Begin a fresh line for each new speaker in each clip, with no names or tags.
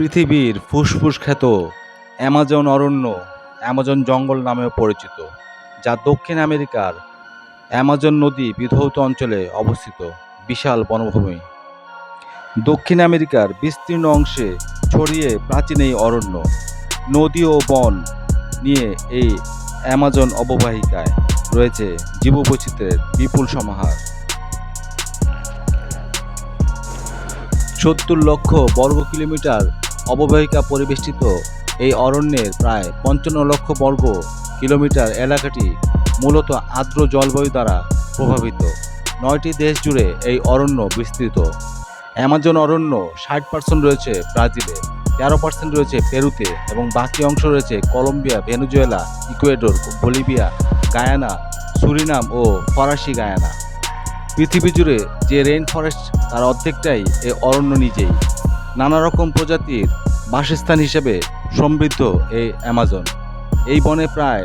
পৃথিবীর ফুসফুস খ্যাত অ্যামাজন অরণ্য, অ্যামাজন জঙ্গল নামেও পরিচিত, যা দক্ষিণ আমেরিকার অ্যামাজন নদী বিধৌত অঞ্চলে অবস্থিত বিশাল বনভূমি। দক্ষিণ আমেরিকার বিস্তীর্ণ অংশে ছড়িয়ে প্রাচীন এই অরণ্য, নদী ও বন নিয়ে এই অ্যামাজন অববাহিকায় রয়েছে জীববৈচিত্র্যের বিপুল সমাহার। সত্তর লক্ষ বর্গ কিলোমিটার অববাহিকা পরিবেষ্টিত এই অরণ্যের প্রায় পঞ্চান্ন লক্ষ বর্গ কিলোমিটার এলাকাটি মূলত আর্দ্র জলবায়ু দ্বারা প্রভাবিত। নয়টি দেশ জুড়ে এই অরণ্য বিস্তৃত। অ্যামাজন অরণ্য ষাট পার্সেন্ট রয়েছে ব্রাজিলে, তেরো পার্সেন্ট রয়েছে পেরুতে এবং বাকি অংশ রয়েছে Colombia, Venezuela, Ecuador, Bolivia, Guyana, Suriname ও ফরাসি গায়ানা। পৃথিবী জুড়ে যে রেইন ফরেস্ট তার অর্ধেকটাই এ অরণ্য নিজেই। নানা রকম প্রজাতির বাসস্থান হিসেবে সমৃদ্ধ এই অ্যামাজন। এই বনে প্রায়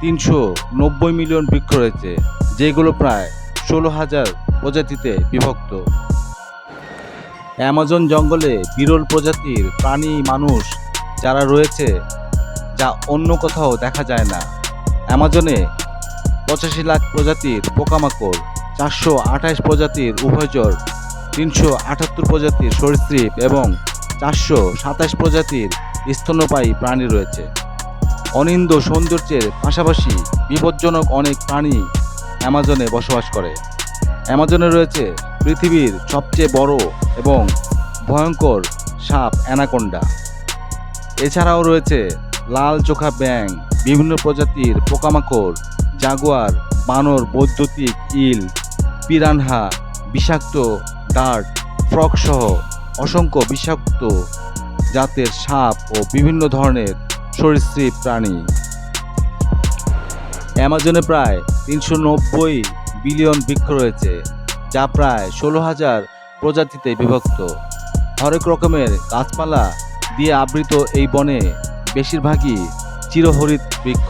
তিনশো নব্বই মিলিয়ন বৃক্ষ রয়েছে, যেগুলো প্রায় ষোলো হাজার প্রজাতিতে বিভক্ত। অ্যামাজন জঙ্গলে বিরল প্রজাতির প্রাণী মানুষ যারা রয়েছে, যা অন্য কোথাও দেখা যায় না। অ্যামাজনে পঁচাশি লাখ প্রজাতির পোকামাকড়, চারশো আঠাশ প্রজাতির উভয়চর তিনশো আটাত্তর প্রজাতির সরীসৃপ এবং চারশো সাতাশ প্রজাতির স্তন্যপায়ী প্রাণী রয়েছে। অনিন্দ সৌন্দর্যের পাশাপাশি বিপজ্জনক অনেক প্রাণী অ্যামাজনে বসবাস করে। অ্যামাজনে রয়েছে পৃথিবীর সবচেয়ে বড় এবং ভয়ঙ্কর সাপ অ্যানাকোন্ডা। এছাড়াও রয়েছে লাল চোখা ব্যাং বিভিন্ন প্রজাতির পোকামাকড়, জাগুয়ার, বানর, বৈদ্যুতিক ইল, পিরানহা, বিষাক্ত ডার্ট ফ্রক সহ অসংখ্য বিষাক্ত জাতের সাপ ও বিভিন্ন ধরনের সরীসৃপ প্রাণী। অ্যামাজনে প্রায় তিনশো নব্বই বিলিয়ন বৃক্ষ রয়েছে, যা প্রায় ষোলো হাজার প্রজাতিতে বিভক্ত। হরেক রকমের গাছপালা দিয়ে আবৃত এই বনে বেশিরভাগই চিরহরিত বৃক্ষ।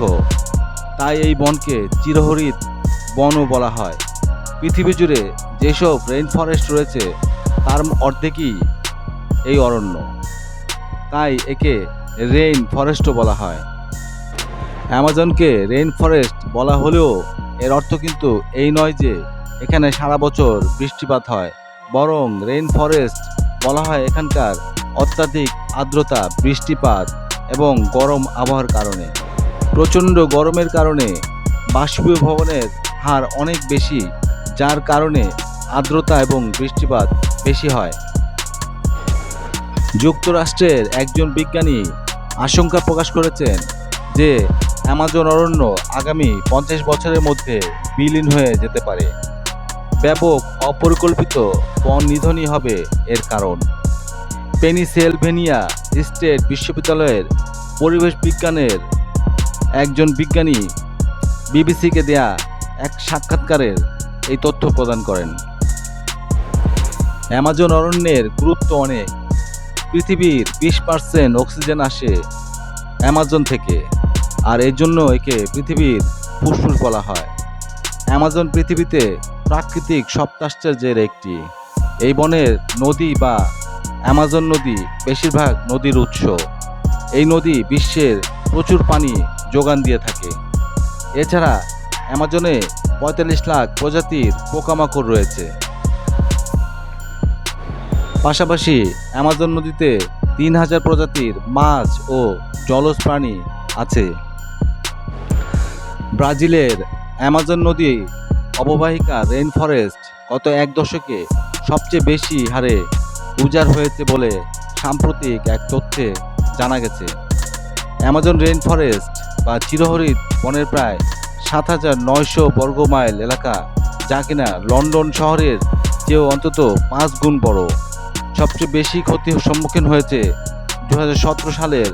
তাই এই বনকে চিরহরিত বনও বলা হয়। পৃথিবী জুড়ে যেসব রেইন ফরেস্ট রয়েছে, তার অর্ধেকই এই অরণ্য। তাই একে রেইন ফরেস্টও বলা হয়। অ্যামাজনকে রেইন ফরেস্ট বলা হলেও এর অর্থ কিন্তু এই নয় যে এখানে সারা বছর বৃষ্টিপাত হয়। বরং রেইন ফরেস্ট বলা হয় এখানকার অত্যাধিক আর্দ্রতা, বৃষ্টিপাত এবং গরম আবহাওয়ার কারণে। প্রচণ্ড গরমের কারণে বাষ্পীভবনের হার অনেক বেশি যার কারণে আর্দ্রতা এবং বৃষ্টিপাত বেশি হয়। যুক্তরাষ্ট্রের একজন বিজ্ঞানী আশঙ্কা প্রকাশ করেছেন যে অ্যামাজন অরণ্য আগামী পঞ্চাশ বছরের মধ্যে বিলীন হয়ে যেতে পারে। ব্যাপক অপরিকল্পিত বন নিধনই হবে এর কারণ। পেনিসেলভেনিয়া স্টেট বিশ্ববিদ্যালয়ের পরিবেশ বিজ্ঞানের একজন বিজ্ঞানী বিবিসিকে দেয়া এক সাক্ষাৎকারের এই তথ্য প্রদান করেন। অ্যামাজন অরণ্যের গুরুত্ব অনেক। পৃথিবীর বিশ পার্সেন্ট অক্সিজেন আসে অ্যামাজন থেকে, আর এর জন্য একে পৃথিবীর ফুসফুস বলা হয়। অ্যামাজন পৃথিবীতে প্রাকৃতিক সপ্তাশ্চর্যের একটি। এই বনের নদী বা অ্যামাজন নদী বেশিরভাগ নদীর উৎস। এই নদী বিশ্বের প্রচুর পানি যোগান দিয়ে থাকে। এছাড়া অ্যামাজনে পঁয়তাল্লিশ লাখ প্রজাতির পোকামাকড় রয়েছে। পাশাপাশি অ্যামাজন নদীতে তিন হাজার প্রজাতির মাছ ও জলজ প্রাণী আছে। ব্রাজিলের অ্যামাজন নদী অববাহিকা রেইন ফরেস্ট গত এক দশকে সবচেয়ে বেশি হারে উজাড় হয়েছে বলে সাম্প্রতিক এক তথ্যে জানা গেছে। অ্যামাজন রেইন ফরেস্ট বা চিরহরিত বনের প্রায় সাত হাজার নয়শো বর্গ মাইল এলাকা, যা কিনা লন্ডন শহরের চেয়েও অন্তত পাঁচ গুণ বড়। সবচেয়ে বেশি ক্ষতির সম্মুখীন হয়েছে দু হাজার সতেরো সালের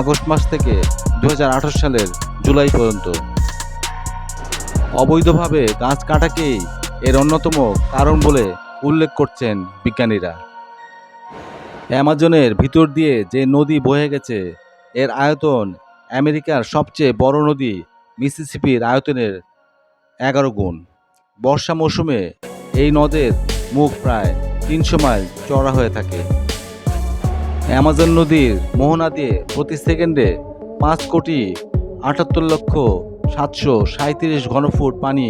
আগস্ট মাস থেকে দু হাজার আঠেরো সালের জুলাই পর্যন্ত। অবৈধভাবে গাছ কাটাকেই এর অন্যতম কারণ বলে উল্লেখ করছেন বিজ্ঞানীরা। অ্যামাজনের ভিতর দিয়ে যে নদী বয়ে গেছে, এর আয়তন আমেরিকার সবচেয়ে বড় নদী মিসিসিপির আয়তনের এগারো গুণ। বর্ষা মৌসুমে এই নদের মুখ প্রায় তিনশো মাইল চড়া হয়ে থাকে। অ্যামাজন নদীর মোহনা দিয়ে প্রতি সেকেন্ডে পাঁচ কোটি আটাত্তর লক্ষ সাতশো সাঁত্রিশ ঘনফুট পানি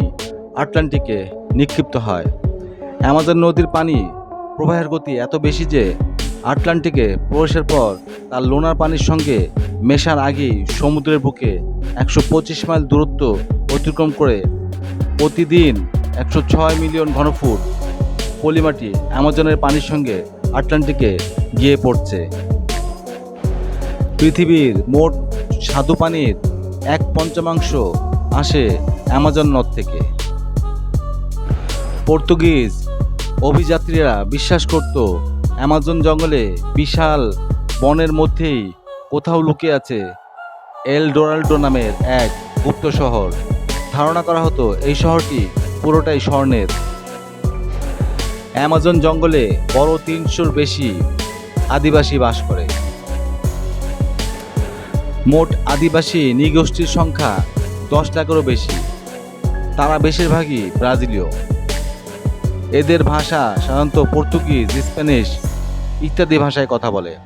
আটলান্টিকে নিক্ষিপ্ত হয়। অ্যামাজন নদীর পানি প্রবাহের গতি এত বেশি যে আটলান্টিকে প্রবেশের পর তার লোনার পানির সঙ্গে মেশার আগেই সমুদ্রের বুকে একশো পঁচিশ মাইল দূরত্ব অতিক্রম করে প্রতিদিন একশো ছয় মিলিয়ন ঘনফুট পলিমাটি অ্যামাজনের পানির সঙ্গে আটলান্টিকে গিয়ে পড়ছে। পৃথিবীর মোট স্বাদু পানির এক পঞ্চমাংশ আসে অ্যামাজন নদ থেকে। পর্তুগিজ অভিযাত্রীরা বিশ্বাস করত অ্যামাজন জঙ্গলে বিশাল বনের মধ্যেই কোথাও লুকিয়ে আছে এল ডোরাল্ডো নামের এক গুপ্ত শহর। ধারণা করা হতো এই শহরটি পুরোটাই স্বর্ণের। অ্যামাজন জঙ্গলে বড় তিনশোর বেশি আদিবাসী বাস করে। মোট আদিবাসী নৃগোষ্ঠীর সংখ্যা দশ লাখেরও বেশি। তারা বেশিরভাগই ব্রাজিলীয়। এদের ভাষা সাধারণত পর্তুগিজ, স্প্যানিশ ইত্যাদি ভাষায় কথা বলে।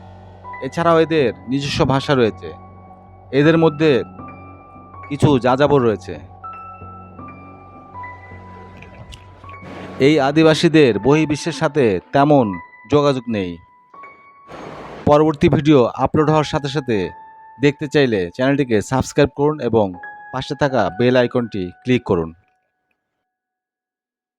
এছাড়াও এদের নিজস্ব ভাষা রয়েছে। এদের মধ্যে কিছু যাযাবর রয়েছে। এই আদিবাসীদের বহির্বিশ্বের সাথে তেমন যোগাযোগ নেই। পরবর্তী ভিডিও আপলোড হওয়ার সাথে সাথে দেখতে চাইলে চ্যানেলটিকে সাবস্ক্রাইব করুন এবং পাশে থাকা বেল আইকনটি ক্লিক করুন।